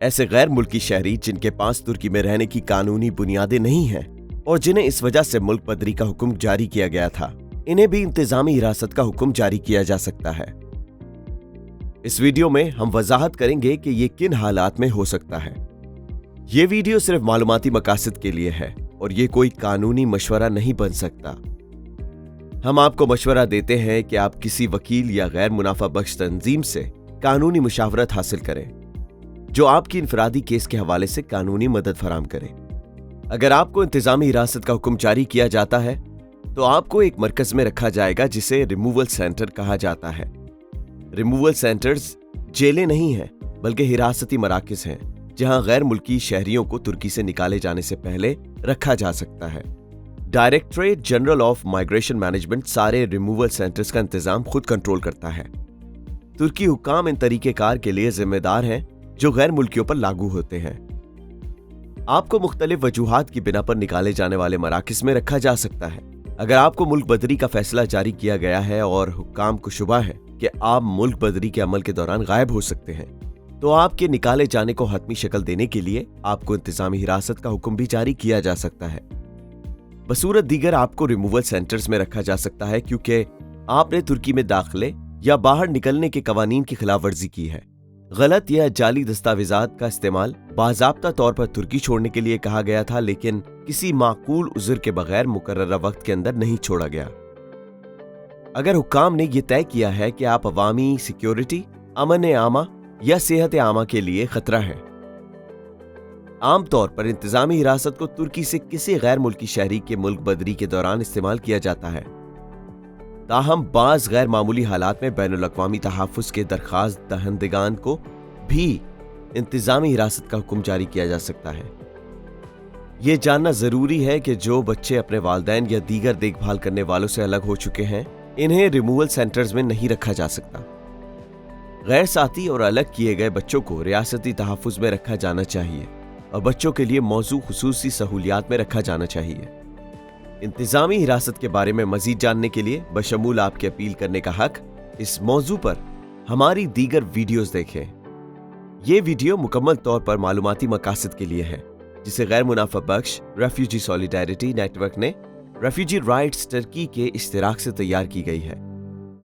ऐसे गैर मुल्की शहरी जिनके पास तुर्की में रहने की कानूनी बुनियादें नहीं हैं और जिन्हें इस वजह से मुल्क बदरी का हुक्म जारी किया गया था, इन्हें भी इंतजामी हिरासत का हुक्म जारी किया जा सकता है। इस वीडियो में हम वजाहत करेंगे कि ये किन हालात में हो सकता है। ये वीडियो सिर्फ़ मालूमती मकासद के लिए है और ये कोई कानूनी मशवरा नहीं बन सकता। हम आपको मशवरा देते हैं कि आप किसी वकील या गैर मुनाफा बख्श तंजीम से कानूनी मुशावरत हासिल करें। जो आपकी इंफरादी केस के हवाले से कानूनी मदद फराम करे। अगर आपको इंतजामी हिरासत का हुक्म जारी किया जाता है तो आपको एक मरकज में रखा जाएगा जिसे रिमूवल सेंटर कहा जाता है। रिमूवल सेंटर्स जेलें नहीं हैं, बल्कि हिरासती मराकज हैं, जहाँ गैर मुल्की शहरियों को तुर्की से निकाले जाने से पहले रखा जा सकता है। Directorate general of migration management सारे रिमूवल सेंटर्स का इंतज़ाम खुद कंट्रोल करता है। तुर्की हुकाम इन तरीकेकार के लिए जिम्मेदार हैं जो गैर मुल्कियों पर लागू होते हैं। आपको मुख्तलिफ़ वजूहत की बिना पर निकाले जाने वाले मराकज में रखा जा सकता है। अगर आपको मुल्क बदरी का फैसला जारी किया गया है और हुकाम को शुबा है कि आप मुल्क बदरी के अमल के दौरान गायब हो सकते हैं तो आपके निकाले जाने को हतमी शक्ल देने के लिए आपको इंतजामी हिरासत का हुक्म भी जारी किया जा सकता है। बसूरत दीगर आपको रिमूवल सेंटर्स में रखा जा सकता है क्योंकि आपने तुर्की में दाखिले या बाहर निकलने के कवानीन की खिलाफ वर्जी की है। गलत या जाली दस्तावेजात का इस्तेमाल बाजाबता तौर पर तुर्की छोड़ने के लिए कहा गया था, लेकिन किसी माकूल उजर के बगैर मुकर्रा वक्त के अंदर नहीं छोड़ा गया। अगर हुकाम ने यह तय किया है कि आप अवामी, सिक्योरिटी अमन आमा या सेहत आमा के लिए खतरा है। आमतौर पर इंतजामी हिरासत को तुर्की से किसी गैर मुल्की शहरी के मुल्क बदरी के दौरान इस्तेमाल किया जाता है। ताहम बाज गैर मामूली हालात में बैन अवी तहफ़ के दरखास्त दहंदगान को भी इंतजामी हिरासत का हुक्म जारी किया जा सकता है। ये जानना ज़रूरी है कि जो बच्चे अपने वालदेन या दीगर देखभाल करने वालों से अलग हो चुके हैं, इन्हें रिमूवल सेंटर्स में नहीं रखा जा सकता। गैर साथी और अलग किए गए बच्चों को रियासती तहफ़ में रखा जाना चाहिए और बच्चों के लिए मौजू खसूसी सहूलियात में रखा जाना चाहिए। इंतजामी हिरासत के बारे में मजीद जानने के लिए बशमूल आपके अपील करने का हक इस मौजू पर हमारी दीगर वीडियोस देखें। ये वीडियो मुकम्मल तौर पर मालूमती मकासद के लिए है, जिसे गैर मुनाफा बख्श रेफ्यूजी सॉलिडारिटी नेटवर्क ने रेफ्यूजी राइट्स टर्की के इश्तराक से तैयार की गई है।